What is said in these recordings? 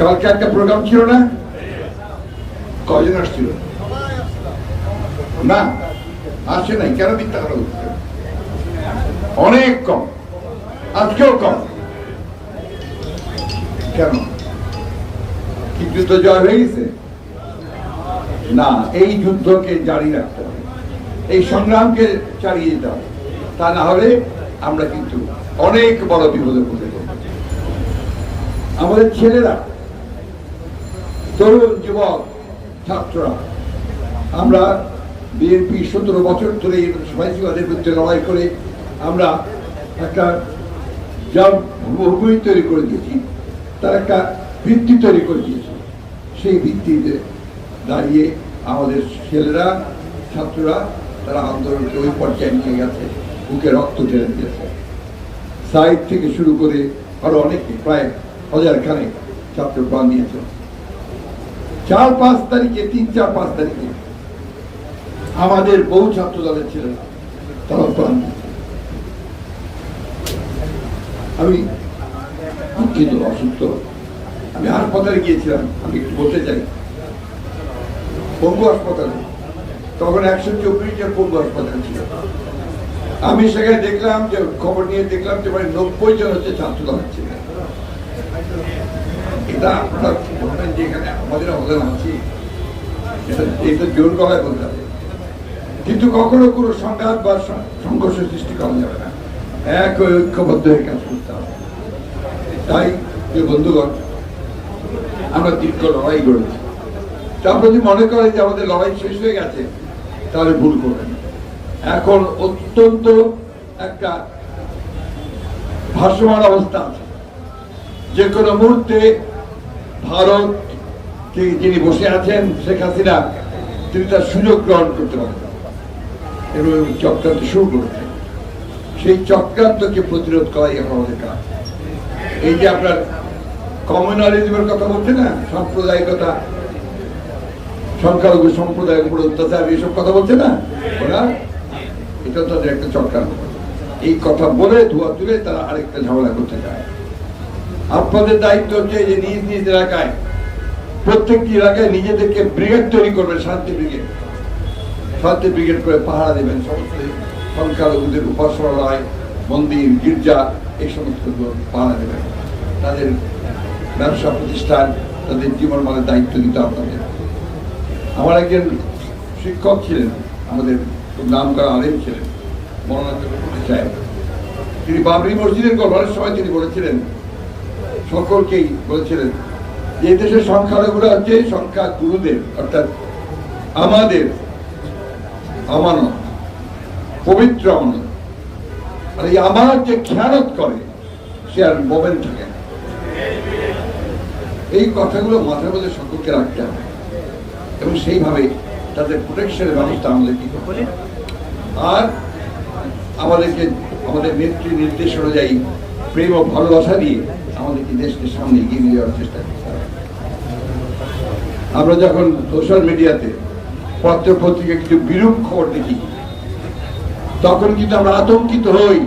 কালকে একটা প্রোগ্রাম ছিল না? কজন আসছিল? না, আসে নাই। কেন মিথ্যা কথা বলছে? অনেক কম। আজকেও কম। কেন? কি যুদ্ধ জয় হয়ে গেছে? না, এই যুদ্ধকে জারি রাখতে হবে। এই সংগ্রামকে চালিয়ে যেতে হবে। তা না হলে আমরা কিন্তু অনেক বড় বিপদে পড়ে আমাদের ছেলেরা তরুণ যুবক, ছাত্ররা, আমরা বিএনপি সতেরো বছর ধরে সমাজবাদের বিরুদ্ধে লড়াই করে আমরা একটা যা ভূমি তৈরি করে দিয়েছি। তার একটা ভিত্তি তৈরি করে দিয়েছি। সেই ভিত্তিতে দাঁড়িয়ে আমাদের ছেলেরা, ছাত্ররা, তারা আন্দোলনকে ওই পর্যায়ে নিয়ে গেছে, বুকে রক্ত ঢেলে দিয়েছে। সাইড থেকে শুরু করে আরও অনেকে, প্রায় হাজার খানে ছাত্র প্রাণ নিয়েছে। চার পাঁচ তারিখে, তিন চার পাঁচ তারিখে আমাদের বহু ছাত্র দলের ছিলেন তারা প্রাণ আমি দুঃখিত, অসুস্থ। আমি হাসপাতালে গিয়েছিলাম, আমি একটু বলতে চাই। পঙ্গু হাসপাতালে, তখন একশো চব্বিশ জন পঙ্গু হাসপাতালে ছিল। আমি সেখানে দেখলাম যে, খবর নিয়ে দেখলাম যে মানে নব্বই জন হচ্ছে ছাত্র দলের ছিলেন এটা আপনারা বলবেন যে এখানে আমাদের অবদান আছে এটা এটা জোর গলায় বলতে হবে। কিন্তু কখনো কোনো সংঘাত বা সংঘর্ষ সৃষ্টি করা যাবে না। এক ঐক্যবদ্ধ হয়ে কাজ করতে হবে। তাই যে বন্ধুগণ, আমরা দীর্ঘ লড়াই করেছি তারপর যদি মনে করেন যে আমাদের লড়াই শেষ হয়ে গেছে, তাহলে ভুল করবেন এখন অত্যন্ত একটা ভাসমান অবস্থা আছে। যে কোনো মুহূর্তে ভারত যিনি বসে আছেন, শেখ হাসিনা, তিনি তার সুযোগ গ্রহণ করতে পারেন। এবং চক্রান্ত শুরু করেছেন। সেই চক্রান্তকে প্রতিরোধ করাই এখন আমাদের কাজ। এই যে আপনার কমিউনালিজমের কথা বলছে না, সাম্প্রদায়িকতা, সংখ্যালঘু সম্প্রদায়ের উপর অত্যাচার, এইসব কথা বলছে না? ওরা? এটা তাদের একটা চক্রান্ত। এই কথা বলে ধোয়া তুলে তারা আরেকটা ঝামেলা করতে চায় আপনাদের দায়িত্ব হচ্ছে যে নিজ নিজ এলাকায়, প্রত্যেকটি এলাকায় নিজেদেরকে ব্রিগেড তৈরি করবেন, শান্তি ব্রিগেড। শান্তি ব্রিগেড করে পাহারা দেবেন, সমস্ত সংখ্যালঘুদের উপাসনালয় মন্দির, গির্জা, এই সমস্ত পাহারা দেবেন। তাদের ব্যবসা প্রতিষ্ঠান, তাদের জীবন মানের দায়িত্ব দিতে আপনাদের আমার একজন শিক্ষক ছিলেন, আমাদের নাম করা আলেম ছিলেন সাহেব। তিনি বাবরি মসজিদের গঠনের সময় তিনি বলেছিলেন সকলকেই বলেছিলেন যে দেশের সংখ্যালঘুরা হচ্ছে সংখ্যা গুরুদের, অর্থাৎ আমাদের আমানত, পবিত্র আমানত। আর এই আমার যে খেয়ালত করে, সে আর মোমেন থাকে এই কথাগুলো মাথার মধ্যে সকলকে রাখতে হবে। এবং সেইভাবে তাদের প্রোটেকশনের ব্যবস্থা আমাদের কি আর আমাদেরকে, আমাদের নেত্রী নির্দেশ অনুযায়ী প্রেম ও ভালোবাসা দিয়ে আমাদেরকে দেশকে সামনে এগিয়ে নিয়ে যাওয়ার চেষ্টা করতে হবে। আমরা যখন সোশ্যাল মিডিয়াতে পত্র পত্রিকা কিছু বিরূপ খবর দেখি, তখন কিন্তু আমরা আতঙ্কিত হই।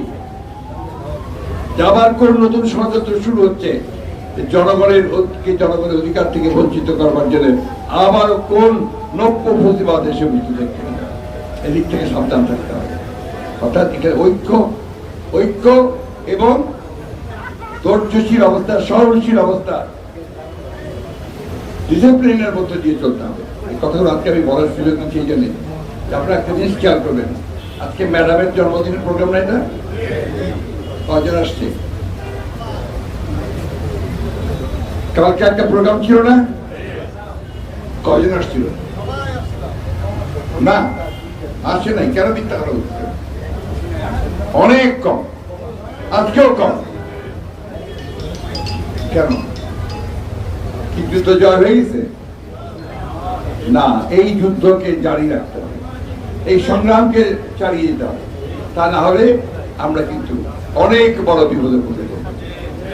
যে আবার কোন নতুন ষড়যন্ত্র শুরু হচ্ছে জনগণের জনগণের অধিকার থেকে বঞ্চিত করবার জন্য আবার কোন নব্য প্রতিবাদ এসে উপস্থিত হচ্ছে এদিক থেকে সাবধান থাকতে হবে। অর্থাৎ এখানে ঐক্য ঐক্য এবং ধৈর্যশীল অবস্থা, সহনশীল অবস্থা। ডিসিপ্লিনের মধ্যে দিয়ে চলতে হবে। এই কথাগুলো আজকে আমি বলার সুযোগ নিচ্ছি এই জন্যে আপনারা একটা জিনিস খেয়াল করবেন। আজকে ম্যাডামের জন্মদিনের প্রোগ্রাম না? কজন আসছে? কালকে একটা প্রোগ্রাম ছিল না? কজন আসছিল? না, আসে নাই। কেন মিথ্যা অনেক কম। আজকেও কম। কেন? কি যুদ্ধ জয় হয়ে গেছে? না, এই যুদ্ধকে জারি রাখতে হবে। এই সংগ্রামকে চালিয়ে যেতে হবে। তা না হলে আমরা কিন্তু অনেক বড় বিপদে পড়ে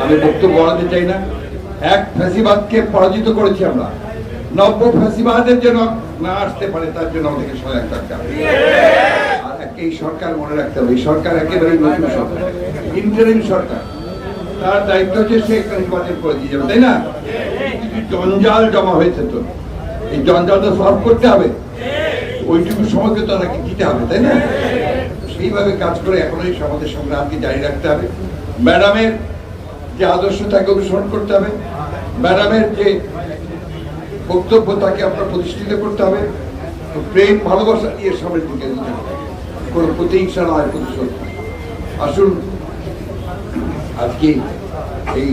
আমি বক্তব্য বাড়াতে চাই না। এক ফ্যাসিবাদকে পরাজিত করেছি আমরা। নব্য ফ্যাসিবাদের জন্য না আসতে পারে, তার জন্য আমাদেরকে থাকতে হবে। আর এই সরকার মনে রাখতে হবে। এই সরকার একেবারে নতুন সরকার। ইন্টারিম সরকার। তার দায়িত্ব হচ্ছে সে নির্বাচন করে দিয়ে যাবে, তাই না? জঞ্জাল জমা হয়েছে তো। এই জঞ্জালটা সলভ করতে হবে। ওইটুকু সময়কে তো ওনাকে দিতে হবে, তাই না? সেইভাবে কাজ করে এখন এই সমাজের সংগ্রামকে জারি রাখতে হবে। ম্যাডামের যে আদর্শ, তাকে অনুসরণ করতে হবে। ম্যাডামের যে বক্তব্য, তাকে আপনার প্রতিষ্ঠিত করতে হবে। প্রেম, ভালোবাসা দিয়ে সামনের দিকে দিতে হবে। কোনো প্রতিহিংসা নয় প্রতিশোধ আসুন আজকে এই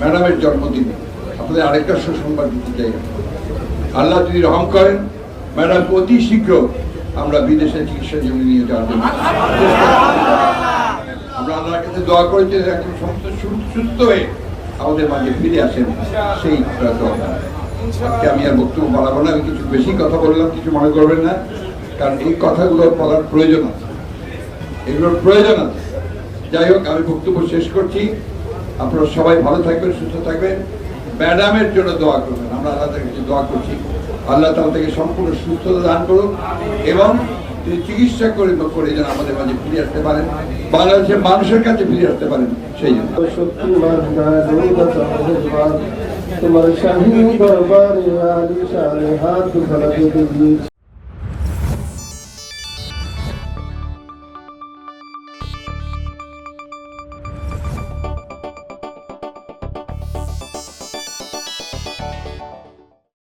ম্যাডামের জন্মদিনে আপনাদের আরেকটা সুসংবাদ দিতে চাই। আল্লাহ যদি রহম করেন, ম্যাডাম অতি শীঘ্র আমরা বিদেশে চিকিৎসার জন্য নিয়ে যাওয়ার আমরা আল্লাহর কাছে দোয়া করি যে একদম সমস্ত সুস্থ হয়ে আমাদের মাঝে ফিরে আসেন, সেই আজকে আমি আর বক্তব্য বাড়াবো না, আমি কিছু বেশি কথা বললাম, কিছু মনে করবেন না, কারণ এই কথাগুলো বলার প্রয়োজন আছে। এগুলোর প্রয়োজন আছে। যাই হোক, আমি বক্তব্য শেষ করছি। আপনারা সবাই ভালো থাকবেন, সুস্থ থাকবেন। ম্যাডামের জন্য দোয়া করবেন, আমরা আল্লাহ তার কাছে দোয়া করছি। আল্লাহ তালা থেকে সম্পূর্ণ সুস্থতা দান করুন এবং তিনি চিকিৎসা করে করে যেন আমাদের মাঝে ফিরে আসতে পারেন, বাংলাদেশের মানুষের কাছে ফিরে আসতে পারেন, সেই জন্য। তোমার শাহী দরবারে আলী হাত